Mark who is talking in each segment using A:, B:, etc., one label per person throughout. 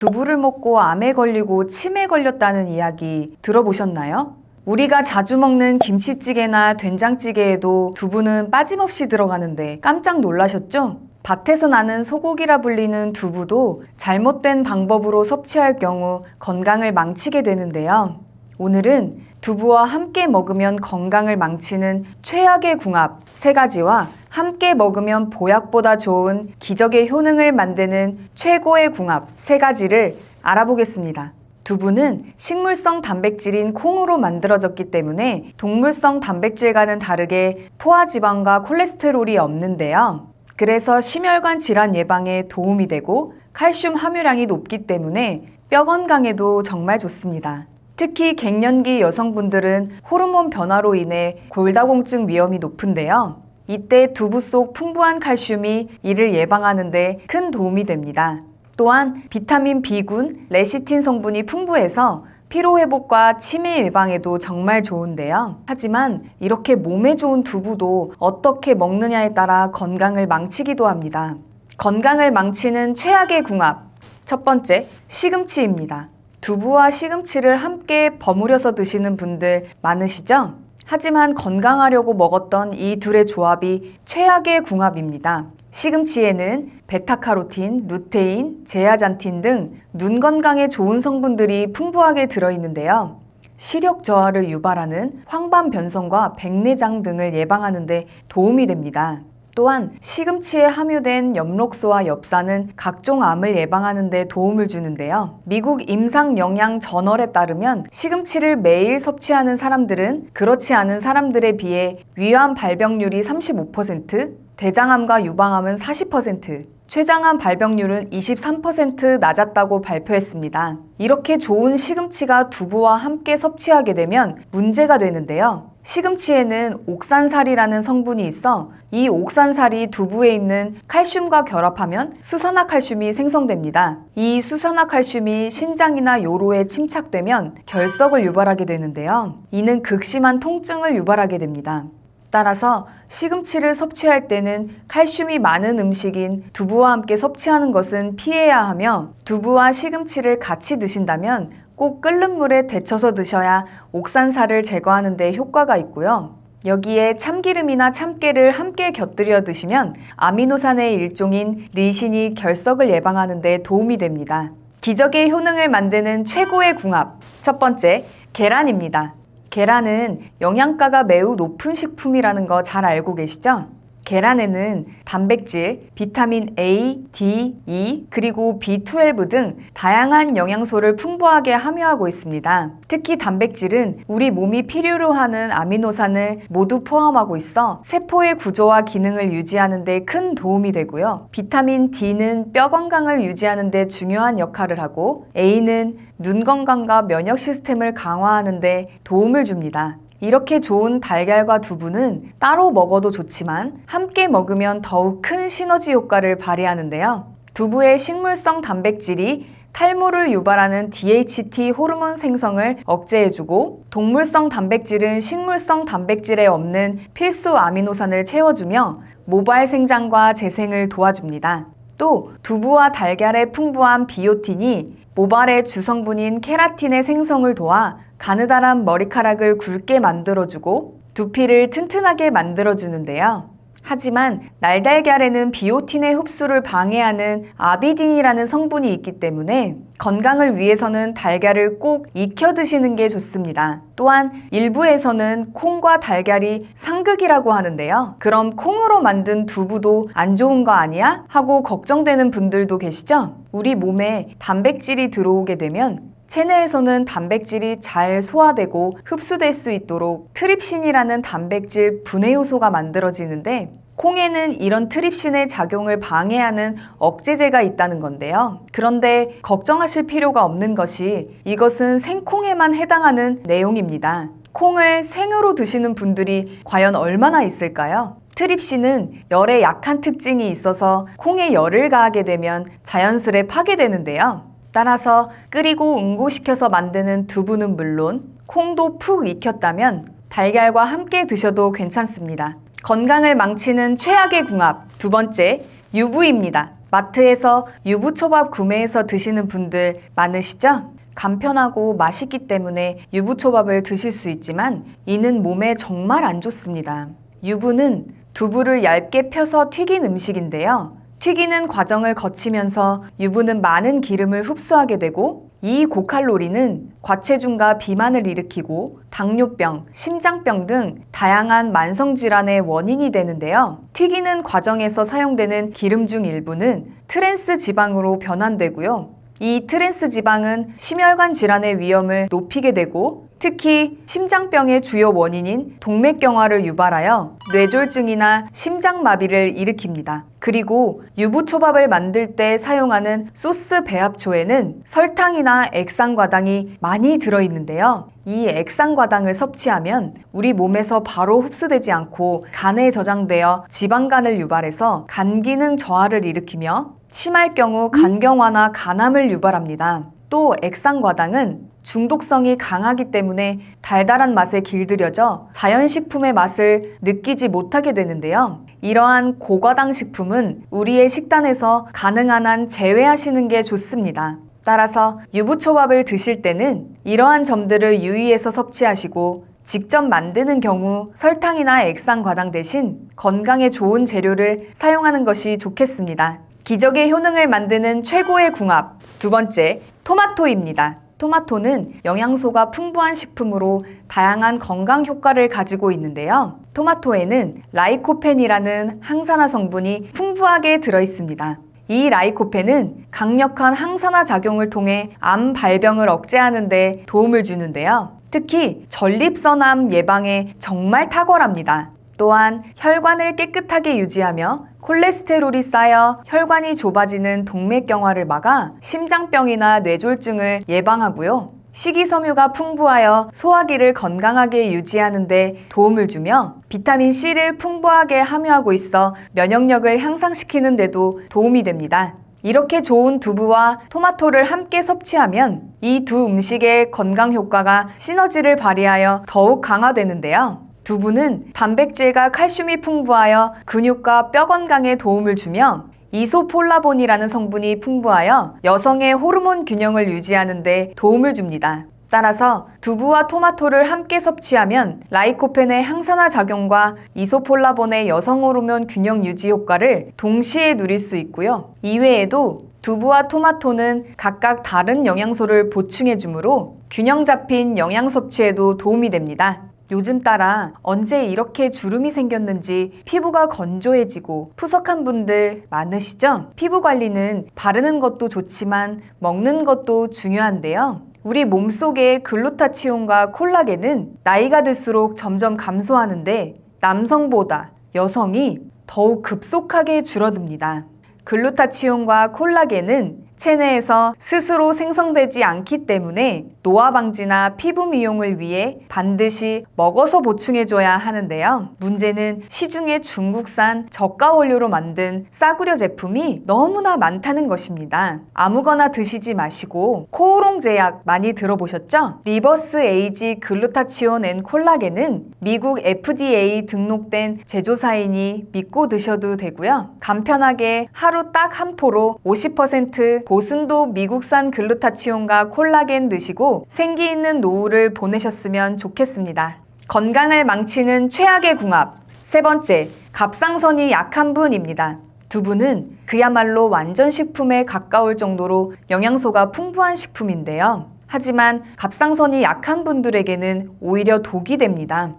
A: 두부를 먹고 암에 걸리고 치매에 걸렸다는 이야기 들어보셨나요? 우리가 자주 먹는 김치찌개나 된장찌개에도 두부는 빠짐없이 들어가는데 깜짝 놀라셨죠? 밭에서 나는 소고기라 불리는 두부도 잘못된 방법으로 섭취할 경우 건강을 망치게 되는데요. 오늘은 두부와 함께 먹으면 건강을 망치는 최악의 궁합 세 가지와 함께 먹으면 보약보다 좋은 기적의 효능을 만드는 최고의 궁합 세 가지를 알아보겠습니다. 두부는 식물성 단백질인 콩으로 만들어졌기 때문에 동물성 단백질과는 다르게 포화 지방과 콜레스테롤이 없는데요. 그래서 심혈관 질환 예방에 도움이 되고 칼슘 함유량이 높기 때문에 뼈 건강에도 정말 좋습니다. 특히 갱년기 여성분들은 호르몬 변화로 인해 골다공증 위험이 높은데요. 이때 두부 속 풍부한 칼슘이 이를 예방하는데 큰 도움이 됩니다. 또한 비타민 B군, 레시틴 성분이 풍부해서 피로회복과 치매 예방에도 정말 좋은데요. 하지만 이렇게 몸에 좋은 두부도 어떻게 먹느냐에 따라 건강을 망치기도 합니다. 건강을 망치는 최악의 궁합. 첫 번째, 시금치입니다. 두부와 시금치를 함께 버무려서 드시는 분들 많으시죠? 하지만 건강하려고 먹었던 이 둘의 조합이 최악의 궁합입니다. 시금치에는 베타카로틴, 루테인, 제아잔틴 등 눈 건강에 좋은 성분들이 풍부하게 들어있는데요. 시력 저하를 유발하는 황반 변성과 백내장 등을 예방하는 데 도움이 됩니다. 또한 시금치에 함유된 엽록소와 엽산은 각종 암을 예방하는 데 도움을 주는데요. 미국 임상 영양 저널에 따르면 시금치를 매일 섭취하는 사람들은 그렇지 않은 사람들에 비해 위암 발병률이 35%, 대장암과 유방암은 40%, 췌장암 발병률은 23% 낮았다고 발표했습니다. 이렇게 좋은 시금치가 두부와 함께 섭취하게 되면 문제가 되는데요. 시금치에는 옥산살이라는 성분이 있어 이 옥산살이 두부에 있는 칼슘과 결합하면 수산화칼슘이 생성됩니다. 이 수산화칼슘이 신장이나 요로에 침착되면 결석을 유발하게 되는데요. 이는 극심한 통증을 유발하게 됩니다. 따라서 시금치를 섭취할 때는 칼슘이 많은 음식인 두부와 함께 섭취하는 것은 피해야 하며 두부와 시금치를 같이 드신다면 꼭 끓는 물에 데쳐서 드셔야 옥산살을 제거하는 데 효과가 있고요. 여기에 참기름이나 참깨를 함께 곁들여 드시면 아미노산의 일종인 리신이 결석을 예방하는 데 도움이 됩니다. 기적의 효능을 만드는 최고의 궁합. 첫 번째, 계란입니다. 계란은 영양가가 매우 높은 식품이라는 거 잘 알고 계시죠? 계란에는 단백질, 비타민 A, D, E, 그리고 B12 등 다양한 영양소를 풍부하게 함유하고 있습니다. 특히 단백질은 우리 몸이 필요로 하는 아미노산을 모두 포함하고 있어 세포의 구조와 기능을 유지하는 데 큰 도움이 되고요. 비타민 D는 뼈 건강을 유지하는 데 중요한 역할을 하고 A는 눈 건강과 면역 시스템을 강화하는 데 도움을 줍니다. 이렇게 좋은 달걀과 두부는 따로 먹어도 좋지만 함께 먹으면 더욱 큰 시너지 효과를 발휘하는데요. 두부의 식물성 단백질이 탈모를 유발하는 DHT 호르몬 생성을 억제해주고 동물성 단백질은 식물성 단백질에 없는 필수 아미노산을 채워주며 모발 생장과 재생을 도와줍니다. 또 두부와 달걀의 풍부한 비오틴이 모발의 주성분인 케라틴의 생성을 도와 가느다란 머리카락을 굵게 만들어주고 두피를 튼튼하게 만들어주는데요. 하지만 날달걀에는 비오틴의 흡수를 방해하는 아비딘이라는 성분이 있기 때문에 건강을 위해서는 달걀을 꼭 익혀 드시는 게 좋습니다. 또한 일부에서는 콩과 달걀이 상극이라고 하는데요. 그럼 콩으로 만든 두부도 안 좋은 거 아니야? 하고 걱정되는 분들도 계시죠? 우리 몸에 단백질이 들어오게 되면 체내에서는 단백질이 잘 소화되고 흡수될 수 있도록 트립신이라는 단백질 분해 요소가 만들어지는데 콩에는 이런 트립신의 작용을 방해하는 억제제가 있다는 건데요. 그런데 걱정하실 필요가 없는 것이 이것은 생콩에만 해당하는 내용입니다. 콩을 생으로 드시는 분들이 과연 얼마나 있을까요? 트립신은 열에 약한 특징이 있어서 콩에 열을 가하게 되면 자연스레 파괴되는데요. 따라서 끓이고 응고시켜서 만드는 두부는 물론 콩도 푹 익혔다면 달걀과 함께 드셔도 괜찮습니다. 건강을 망치는 최악의 궁합 두 번째 유부입니다. 마트에서 유부초밥 구매해서 드시는 분들 많으시죠? 간편하고 맛있기 때문에 유부초밥을 드실 수 있지만 이는 몸에 정말 안 좋습니다. 유부는 두부를 얇게 펴서 튀긴 음식인데요. 튀기는 과정을 거치면서 유부는 많은 기름을 흡수하게 되고 이 고칼로리는 과체중과 비만을 일으키고 당뇨병, 심장병 등 다양한 만성질환의 원인이 되는데요. 튀기는 과정에서 사용되는 기름 중 일부는 트랜스 지방으로 변환되고요. 이 트랜스 지방은 심혈관 질환의 위험을 높이게 되고 특히 심장병의 주요 원인인 동맥경화를 유발하여 뇌졸중이나 심장마비를 일으킵니다. 그리고 유부초밥을 만들 때 사용하는 소스 배합초에는 설탕이나 액상과당이 많이 들어있는데요. 이 액상과당을 섭취하면 우리 몸에서 바로 흡수되지 않고 간에 저장되어 지방간을 유발해서 간 기능 저하를 일으키며 심할 경우 간경화나 간암을 유발합니다. 또 액상과당은 중독성이 강하기 때문에 달달한 맛에 길들여져 자연식품의 맛을 느끼지 못하게 되는데요. 이러한 고과당 식품은 우리의 식단에서 가능한 한 제외하시는 게 좋습니다. 따라서 유부초밥을 드실 때는 이러한 점들을 유의해서 섭취하시고 직접 만드는 경우 설탕이나 액상 과당 대신 건강에 좋은 재료를 사용하는 것이 좋겠습니다. 기적의 효능을 만드는 최고의 궁합. 두 번째, 토마토입니다. 토마토는 영양소가 풍부한 식품으로 다양한 건강 효과를 가지고 있는데요. 토마토에는 라이코펜이라는 항산화 성분이 풍부하게 들어 있습니다. 이 라이코펜은 강력한 항산화 작용을 통해 암 발병을 억제하는 데 도움을 주는데요. 특히 전립선암 예방에 정말 탁월합니다. 또한 혈관을 깨끗하게 유지하며 콜레스테롤이 쌓여 혈관이 좁아지는 동맥경화를 막아 심장병이나 뇌졸중을 예방하고요. 식이섬유가 풍부하여 소화기를 건강하게 유지하는 데 도움을 주며 비타민 C를 풍부하게 함유하고 있어 면역력을 향상시키는 데도 도움이 됩니다. 이렇게 좋은 두부와 토마토를 함께 섭취하면 이 두 음식의 건강 효과가 시너지를 발휘하여 더욱 강화되는데요. 두부는 단백질과 칼슘이 풍부하여 근육과 뼈 건강에 도움을 주며 이소폴라본이라는 성분이 풍부하여 여성의 호르몬 균형을 유지하는 데 도움을 줍니다. 따라서 두부와 토마토를 함께 섭취하면 라이코펜의 항산화 작용과 이소폴라본의 여성 호르몬 균형 유지 효과를 동시에 누릴 수 있고요. 이외에도 두부와 토마토는 각각 다른 영양소를 보충해 주므로 균형 잡힌 영양 섭취에도 도움이 됩니다. 요즘 따라 언제 이렇게 주름이 생겼는지 피부가 건조해지고 푸석한 분들 많으시죠? 피부 관리는 바르는 것도 좋지만 먹는 것도 중요한데요. 우리 몸속의 글루타치온과 콜라겐은 나이가 들수록 점점 감소하는데 남성보다 여성이 더욱 급속하게 줄어듭니다. 글루타치온과 콜라겐은 체내에서 스스로 생성되지 않기 때문에 노화 방지나 피부 미용을 위해 반드시 먹어서 보충해줘야 하는데요. 문제는 시중에 중국산 저가 원료로 만든 싸구려 제품이 너무나 많다는 것입니다. 아무거나 드시지 마시고 코오롱 제약 많이 들어보셨죠? 리버스 에이지 글루타치온 앤 콜라겐은 미국 FDA 등록된 제조사이니 믿고 드셔도 되고요. 간편하게 하루 딱 한 포로 50% 고순도 미국산 글루타치온과 콜라겐 드시고 생기 있는 노후를 보내셨으면 좋겠습니다. 건강을 망치는 최악의 궁합. 세 번째, 갑상선이 약한 분입니다. 두 분은 그야말로 완전 식품에 가까울 정도로 영양소가 풍부한 식품인데요. 하지만 갑상선이 약한 분들에게는 오히려 독이 됩니다.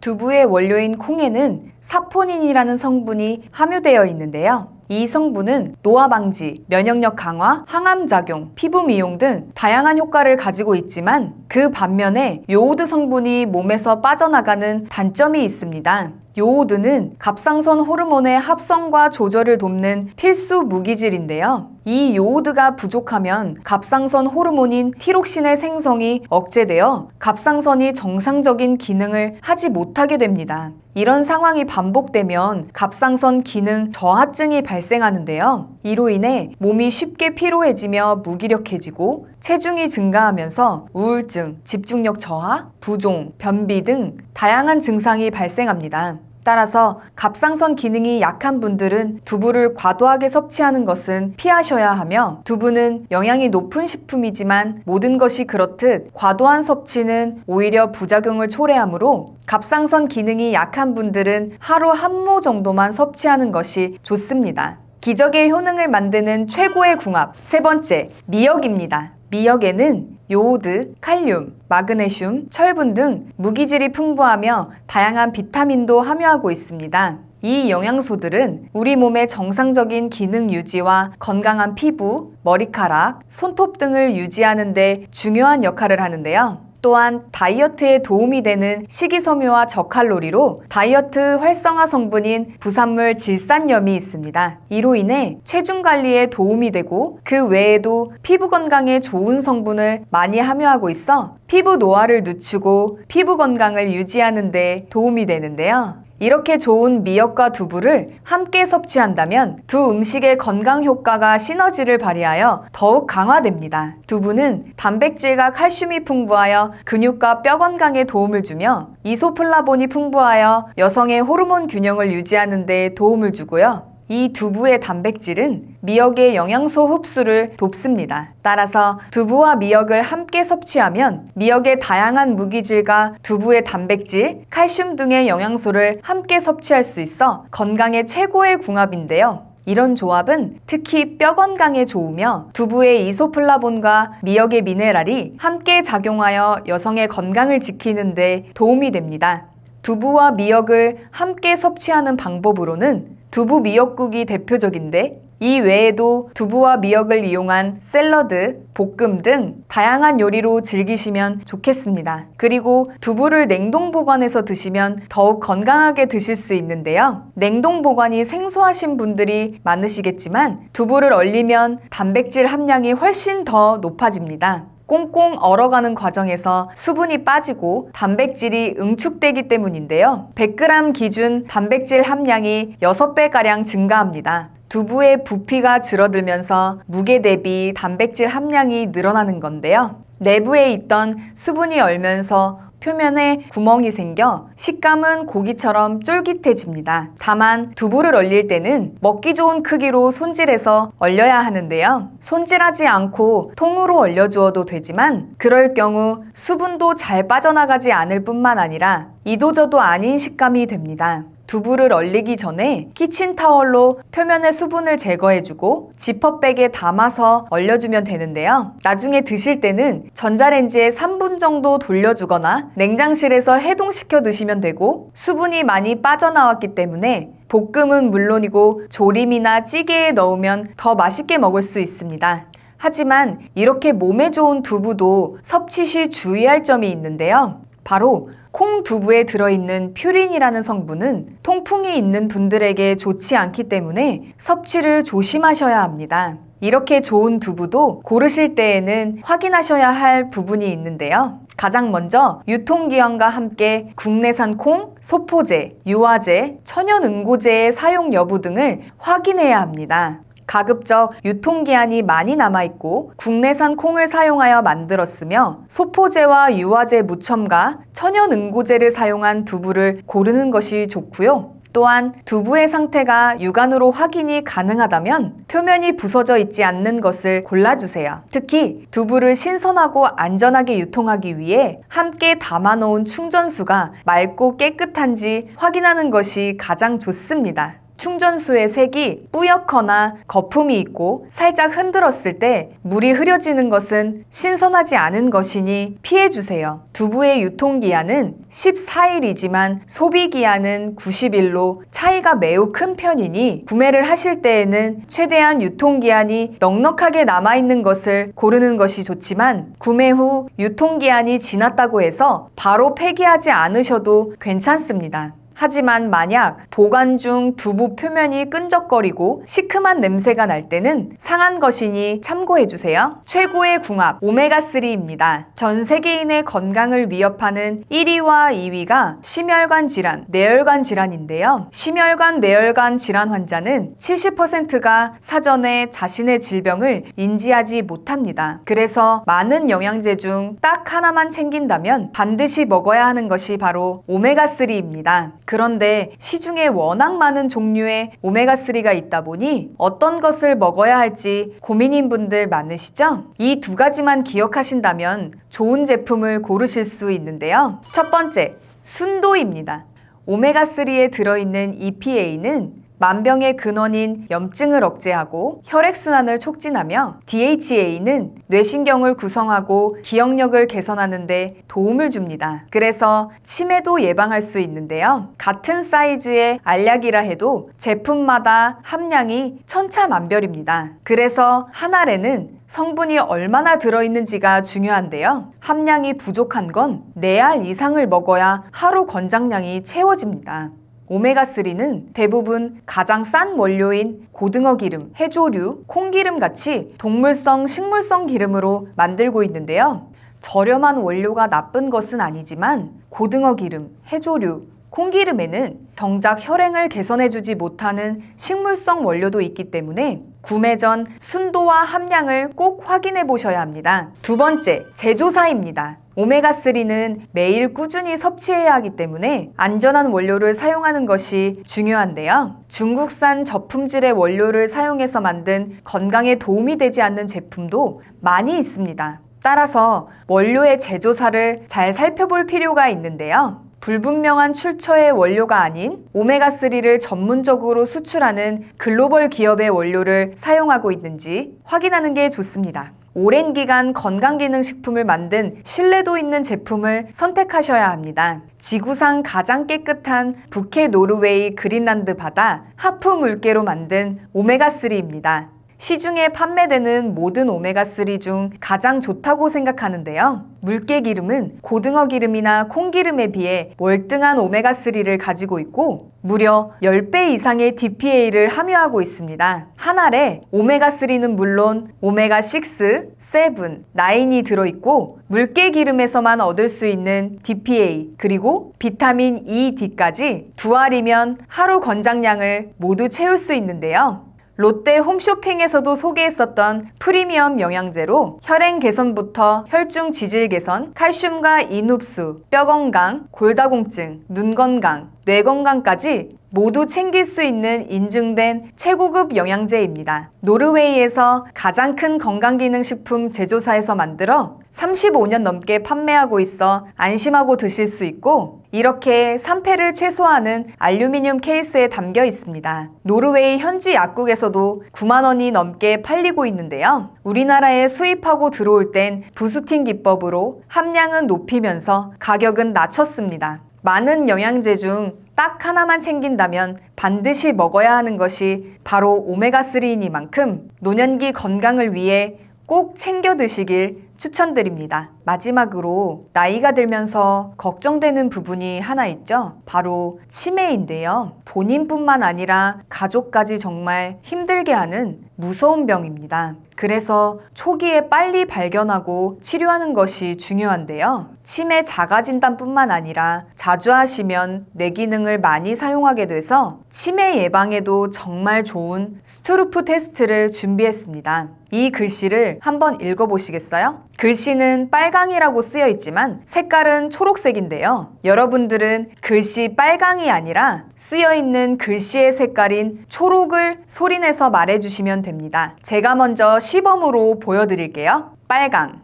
A: 두부의 원료인 콩에는 사포닌이라는 성분이 함유되어 있는데요. 이 성분은 노화 방지, 면역력 강화, 항암 작용, 피부 미용 등 다양한 효과를 가지고 있지만 그 반면에 요오드 성분이 몸에서 빠져나가는 단점이 있습니다. 요오드는 갑상선 호르몬의 합성과 조절을 돕는 필수 무기질인데요. 이 요오드가 부족하면 갑상선 호르몬인 티록신의 생성이 억제되어 갑상선이 정상적인 기능을 하지 못하게 됩니다. 이런 상황이 반복되면 갑상선 기능 저하증이 발생하는데요. 이로 인해 몸이 쉽게 피로해지며 무기력해지고 체중이 증가하면서 우울증, 집중력 저하, 부종, 변비 등 다양한 증상이 발생합니다. 따라서 갑상선 기능이 약한 분들은 두부를 과도하게 섭취하는 것은 피하셔야 하며 두부는 영양이 높은 식품이지만 모든 것이 그렇듯 과도한 섭취는 오히려 부작용을 초래하므로 갑상선 기능이 약한 분들은 하루 한 모 정도만 섭취하는 것이 좋습니다. 기적의 효능을 만드는 최고의 궁합 세 번째 미역입니다. 미역에는 요오드, 칼륨, 마그네슘, 철분 등 무기질이 풍부하며 다양한 비타민도 함유하고 있습니다. 이 영양소들은 우리 몸의 정상적인 기능 유지와 건강한 피부, 머리카락, 손톱 등을 유지하는 데 중요한 역할을 하는데요. 또한 다이어트에 도움이 되는 식이섬유와 저칼로리로 다이어트 활성화 성분인 부산물 질산염이 있습니다. 이로 인해 체중 관리에 도움이 되고 그 외에도 피부 건강에 좋은 성분을 많이 함유하고 있어 피부 노화를 늦추고 피부 건강을 유지하는 데 도움이 되는데요. 이렇게 좋은 미역과 두부를 함께 섭취한다면 두 음식의 건강 효과가 시너지를 발휘하여 더욱 강화됩니다. 두부는 단백질과 칼슘이 풍부하여 근육과 뼈 건강에 도움을 주며 이소플라본이 풍부하여 여성의 호르몬 균형을 유지하는 데 도움을 주고요. 이 두부의 단백질은 미역의 영양소 흡수를 돕습니다. 따라서 두부와 미역을 함께 섭취하면 미역의 다양한 무기질과 두부의 단백질, 칼슘 등의 영양소를 함께 섭취할 수 있어 건강의 최고의 궁합인데요. 이런 조합은 특히 뼈 건강에 좋으며 두부의 이소플라본과 미역의 미네랄이 함께 작용하여 여성의 건강을 지키는 데 도움이 됩니다. 두부와 미역을 함께 섭취하는 방법으로는 두부 미역국이 대표적인데 이 외에도 두부와 미역을 이용한 샐러드, 볶음 등 다양한 요리로 즐기시면 좋겠습니다. 그리고 두부를 냉동 보관해서 드시면 더욱 건강하게 드실 수 있는데요. 냉동 보관이 생소하신 분들이 많으시겠지만 두부를 얼리면 단백질 함량이 훨씬 더 높아집니다. 꽁꽁 얼어가는 과정에서 수분이 빠지고 단백질이 응축되기 때문인데요. 100g 기준 단백질 함량이 6배가량 증가합니다. 두부의 부피가 줄어들면서 무게 대비 단백질 함량이 늘어나는 건데요. 내부에 있던 수분이 얼면서 표면에 구멍이 생겨 식감은 고기처럼 쫄깃해집니다. 다만 두부를 얼릴 때는 먹기 좋은 크기로 손질해서 얼려야 하는데요. 손질하지 않고 통으로 얼려주어도 되지만 그럴 경우 수분도 잘 빠져나가지 않을 뿐만 아니라 이도저도 아닌 식감이 됩니다. 두부를 얼리기 전에 키친타월로 표면의 수분을 제거해주고 지퍼백에 담아서 얼려주면 되는데요. 나중에 드실 때는 전자레인지에 3분 정도 돌려주거나 냉장실에서 해동시켜 드시면 되고 수분이 많이 빠져나왔기 때문에 볶음은 물론이고 조림이나 찌개에 넣으면 더 맛있게 먹을 수 있습니다. 하지만 이렇게 몸에 좋은 두부도 섭취 시 주의할 점이 있는데요. 바로 콩 두부에 들어있는 퓨린이라는 성분은 통풍이 있는 분들에게 좋지 않기 때문에 섭취를 조심하셔야 합니다. 이렇게 좋은 두부도 고르실 때에는 확인하셔야 할 부분이 있는데요. 가장 먼저 유통기한과 함께 국내산 콩, 소포제, 유화제, 천연응고제의 사용 여부 등을 확인해야 합니다. 가급적 유통기한이 많이 남아있고 국내산 콩을 사용하여 만들었으며 소포제와 유화제 무첨가 천연응고제를 사용한 두부를 고르는 것이 좋고요. 또한 두부의 상태가 육안으로 확인이 가능하다면 표면이 부서져 있지 않는 것을 골라주세요. 특히 두부를 신선하고 안전하게 유통하기 위해 함께 담아놓은 충전수가 맑고 깨끗한지 확인하는 것이 가장 좋습니다. 충전수의 색이 뿌옇거나 거품이 있고 살짝 흔들었을 때 물이 흐려지는 것은 신선하지 않은 것이니 피해주세요. 두부의 유통기한은 14일이지만 소비기한은 90일로 차이가 매우 큰 편이니 구매를 하실 때에는 최대한 유통기한이 넉넉하게 남아있는 것을 고르는 것이 좋지만 구매 후 유통기한이 지났다고 해서 바로 폐기하지 않으셔도 괜찮습니다. 하지만 만약 보관 중 두부 표면이 끈적거리고 시큼한 냄새가 날 때는 상한 것이니 참고해주세요. 최고의 궁합 오메가3입니다. 전 세계인의 건강을 위협하는 1위와 2위가 심혈관 질환, 뇌혈관 질환인데요. 심혈관, 뇌혈관 질환 환자는 70%가 사전에 자신의 질병을 인지하지 못합니다. 그래서 많은 영양제 중 딱 하나만 챙긴다면 반드시 먹어야 하는 것이 바로 오메가3입니다. 그런데 시중에 워낙 많은 종류의 오메가3가 있다 보니 어떤 것을 먹어야 할지 고민인 분들 많으시죠? 이 두 가지만 기억하신다면 좋은 제품을 고르실 수 있는데요. 첫 번째, 순도입니다. 오메가3에 들어있는 EPA는 만병의 근원인 염증을 억제하고 혈액순환을 촉진하며 DHA는 뇌신경을 구성하고 기억력을 개선하는 데 도움을 줍니다. 그래서 치매도 예방할 수 있는데요. 같은 사이즈의 알약이라 해도 제품마다 함량이 천차만별입니다. 그래서 한 알에는 성분이 얼마나 들어있는지가 중요한데요. 함량이 부족한 건 4알 이상을 먹어야 하루 권장량이 채워집니다. 오메가3는 대부분 가장 싼 원료인 고등어 기름, 해조류, 콩기름 같이 동물성, 식물성 기름으로 만들고 있는데요. 저렴한 원료가 나쁜 것은 아니지만 고등어 기름, 해조류, 콩기름에는 정작 혈행을 개선해주지 못하는 식물성 원료도 있기 때문에 구매 전 순도와 함량을 꼭 확인해 보셔야 합니다. 두 번째, 제조사입니다. 오메가3는 매일 꾸준히 섭취해야 하기 때문에 안전한 원료를 사용하는 것이 중요한데요. 중국산 저품질의 원료를 사용해서 만든 건강에 도움이 되지 않는 제품도 많이 있습니다. 따라서 원료의 제조사를 잘 살펴볼 필요가 있는데요. 불분명한 출처의 원료가 아닌 오메가3를 전문적으로 수출하는 글로벌 기업의 원료를 사용하고 있는지 확인하는 게 좋습니다. 오랜 기간 건강기능식품을 만든 신뢰도 있는 제품을 선택하셔야 합니다. 지구상 가장 깨끗한 북해 노르웨이 그린란드 바다 하프 물개로 만든 오메가3입니다. 시중에 판매되는 모든 오메가3 중 가장 좋다고 생각하는데요. 물개 기름은 고등어 기름이나 콩 기름에 비해 월등한 오메가3를 가지고 있고 무려 10배 이상의 DPA를 함유하고 있습니다. 한 알에 오메가3는 물론 오메가6, 7, 9이 들어있고 물개 기름에서만 얻을 수 있는 DPA 그리고 비타민 E, D까지 두 알이면 하루 권장량을 모두 채울 수 있는데요. 롯데 홈쇼핑에서도 소개했었던 프리미엄 영양제로 혈행 개선부터 혈중 지질 개선, 칼슘과 인흡수, 뼈 건강, 골다공증, 눈 건강, 뇌 건강까지 모두 챙길 수 있는 인증된 최고급 영양제입니다. 노르웨이에서 가장 큰 건강기능식품 제조사에서 만들어 35년 넘게 판매하고 있어 안심하고 드실 수 있고 이렇게 산패를 최소화하는 알루미늄 케이스에 담겨 있습니다. 노르웨이 현지 약국에서도 9만 원이 넘게 팔리고 있는데요. 우리나라에 수입하고 들어올 땐 부스팅 기법으로 함량은 높이면서 가격은 낮췄습니다. 많은 영양제 중 딱 하나만 챙긴다면 반드시 먹어야 하는 것이 바로 오메가3이니만큼 노년기 건강을 위해 꼭 챙겨 드시길 추천드립니다. 마지막으로 나이가 들면서 걱정되는 부분이 하나 있죠. 바로 치매인데요. 본인뿐만 아니라 가족까지 정말 힘들게 하는 무서운 병입니다. 그래서 초기에 빨리 발견하고 치료하는 것이 중요한데요. 치매 자가 진단뿐만 아니라 자주 하시면 뇌 기능을 많이 사용하게 돼서 치매 예방에도 정말 좋은 스트루프 테스트를 준비했습니다. 이 글씨를 한번 읽어보시겠어요? 글씨는 빨강이라고 쓰여 있지만 색깔은 초록색인데요. 여러분들은 글씨 빨강이 아니라 쓰여 있는 글씨의 색깔인 초록을 소리내서 말해주시면 됩니다. 제가 먼저 시범으로 보여드릴게요. 빨강,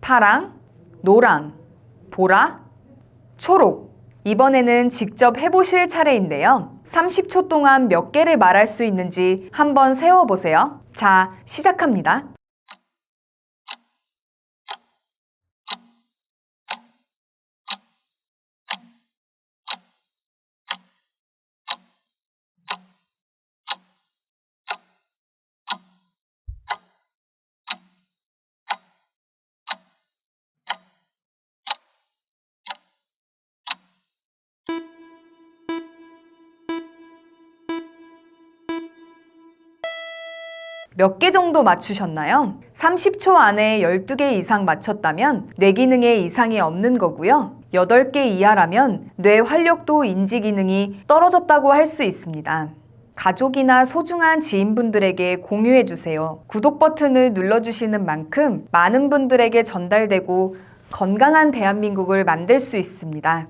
A: 파랑, 노랑, 보라, 초록. 이번에는 직접 해보실 차례인데요. 30초 동안 몇 개를 말할 수 있는지 한번 세워보세요. 자, 시작합니다. 몇 개 정도 맞추셨나요? 30초 안에 12개 이상 맞췄다면 뇌 기능에 이상이 없는 거고요. 8개 이하라면 뇌 활력도 인지 기능이 떨어졌다고 할 수 있습니다. 가족이나 소중한 지인분들에게 공유해 주세요. 구독 버튼을 눌러 주시는 만큼 많은 분들에게 전달되고 건강한 대한민국을 만들 수 있습니다.